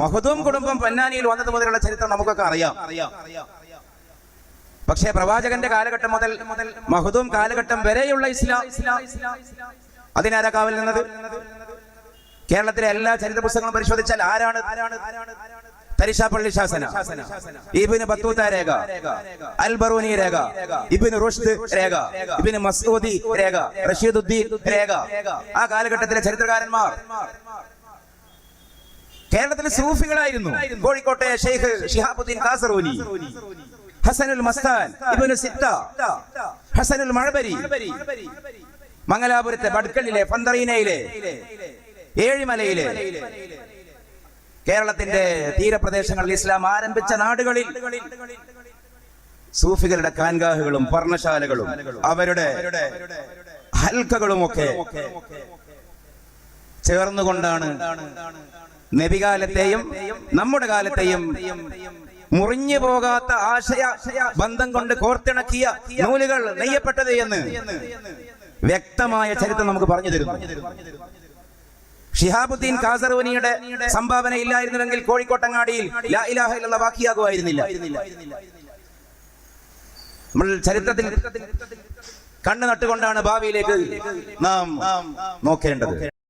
മഹദൂം കുടുംബം പൊന്നാനിയിൽ വന്നത് മുതലുള്ള ചരിത്രം നമുക്കൊക്കെ അറിയാം. പക്ഷേ പ്രവാചകന്റെ കാലഘട്ടം മുതൽ മഹദൂം കാലഘട്ടം വരെയുള്ള ഇസ്ലാം അതിനാരാ കാവൽ നിന്നത്? കേരളത്തിലെ എല്ലാ ചരിത്ര പുസ്തകങ്ങളും പരിശോധിച്ചാൽ ആരാണ്? തരിശാപ്പള്ളി ശാസന ഇബിന് ബത്തൂത്ത രേഖ അൽ ബറൂനി രേഖ ഇബിന് റുഷ്ദ് രേഖ ഇബിന് മസൂദി രേഖ റഷീദുദ്ദീൻ രേഖ. ആ കാലഘട്ടത്തിലെ ചരിത്രകാരന്മാർ കേരളത്തിലെ സൂഫികളായിരുന്നു. കോഴിക്കോട്ടെ ഷെയ്ഖ് ഷിഹാബുദ്ദീൻ ഖാസറൂനി. ഹസനുൽ മസ്താൻ ഇബ്നു സിത്ത ഹസനുൽ മഴബരി. മംഗലാപുരത്തെ ബഡ്കലിലെ പന്തറീനയിലെ ഏഴിമലയിലെ കേരളത്തിന്റെ തീരപ്രദേശങ്ങളിൽ ഇസ്ലാം ആരംഭിച്ച നാടുകളിൽ സൂഫികളുടെ കാൻഗാഹുകളും പർണശാലകളും അവരുടെ ഹൽക്കകളും ഒക്കെ ചേർന്നുകൊണ്ടാണ് നബികാലത്തെയും നമ്മുടെ കാലത്തെയും മുറിഞ്ഞു പോകാത്ത ആശയ ബന്ധം കൊണ്ട് കോർത്തിണക്കിയ നൂലുകൾ നെയ്യപ്പെട്ടത് എന്ന് വ്യക്തമായ ചരിത്രം നമുക്ക് പറഞ്ഞു തരുന്നു. ഷിഹാബുദ്ദീൻ കാസർവനിയുടെ സംഭാവന ഇല്ലായിരുന്നുവെങ്കിൽ കോഴിക്കോട്ടങ്ങാടിയിൽ ലാ ഇലാഹ ബാക്കിയാകുമായിരുന്നില്ല നമ്മൾ ചരിത്രത്തിൽ കണ്ണു നട്ടുകൊണ്ടാണ് ഭാവിയിലേക്ക് നാം നോക്കേണ്ടത്.